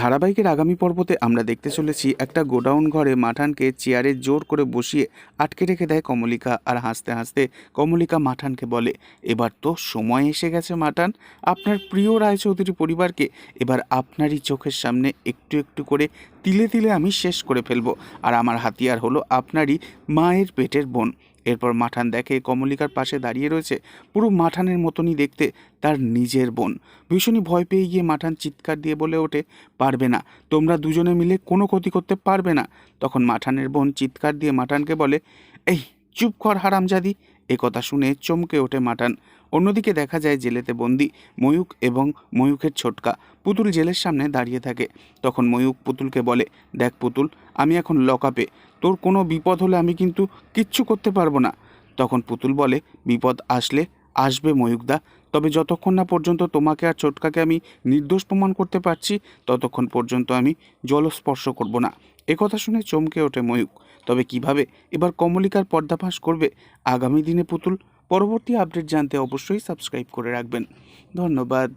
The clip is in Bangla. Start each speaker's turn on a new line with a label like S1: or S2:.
S1: ধারাবাহিকের আগামী পর্বতে আমরা দেখতে চলেছি একটা গোডাউন ঘরে মাঠানকে চেয়ারে জোর করে বসিয়ে আটকে রেখে দেয় কমলিকা আর হাসতে হাসতে কমলিকা মাঠানকে বলে, এবার তো সময় এসে গেছে মাঠান, আপনার প্রিয় রায়চৌধুরী পরিবারকে এবার আপনারই চোখের সামনে একটু একটু করে তিলে তিলে আমি শেষ করে ফেলব, আর আমার হাতিয়ার হলো আপনারই মায়ের পেটের বোন। এরপর মাঠান দেখে কমলিকার পাশে দাঁড়িয়ে রয়েছে পুরো মাঠানের মতনই দেখতে তার নিজের বোন। ভীষণই ভয় পেয়ে গিয়ে মাঠান চিৎকার দিয়ে বলে ওঠে, পারবে না, তোমরা দুজনে মিলে কোনো ক্ষতি করতে পারবে না। তখন মাঠানের বোন চিৎকার দিয়ে মাঠানকে বলে, এই চুপ কর হারামজাদি। এ কথা শুনে চমকে ওঠে মাটান অন্যদিকে দেখা যায় জেলেতে বন্দি ময়ূক এবং ময়ূকের ছোটকা। পুতুল জেলের সামনে দাঁড়িয়ে থাকে। তখন ময়ূক পুতুলকে বলে, দেখ পুতুল, আমি এখন লকআপে তোর কোনো বিপদ হলে আমি কিন্তু কিচ্ছু করতে পারব না। তখন পুতুল বলে, বিপদ আসলে আসবে ময়ূকদা তবে যতক্ষণ না পর্যন্ত তোমাকে আর ছোটকাকে আমি নির্দোষ প্রমাণ করতে পারছি, ততক্ষণ পর্যন্ত আমি জলস্পর্শ করব না। একথা শুনে চমকে ওঠে ময়ূক। তবে কীভাবে এবার কমলিকার পর্দাফাঁস করবে আগামী দিনে পুতুল? পরবর্তী আপডেট জানতে অবশ্যই সাবস্ক্রাইব করে রাখবেন। ধন্যবাদ।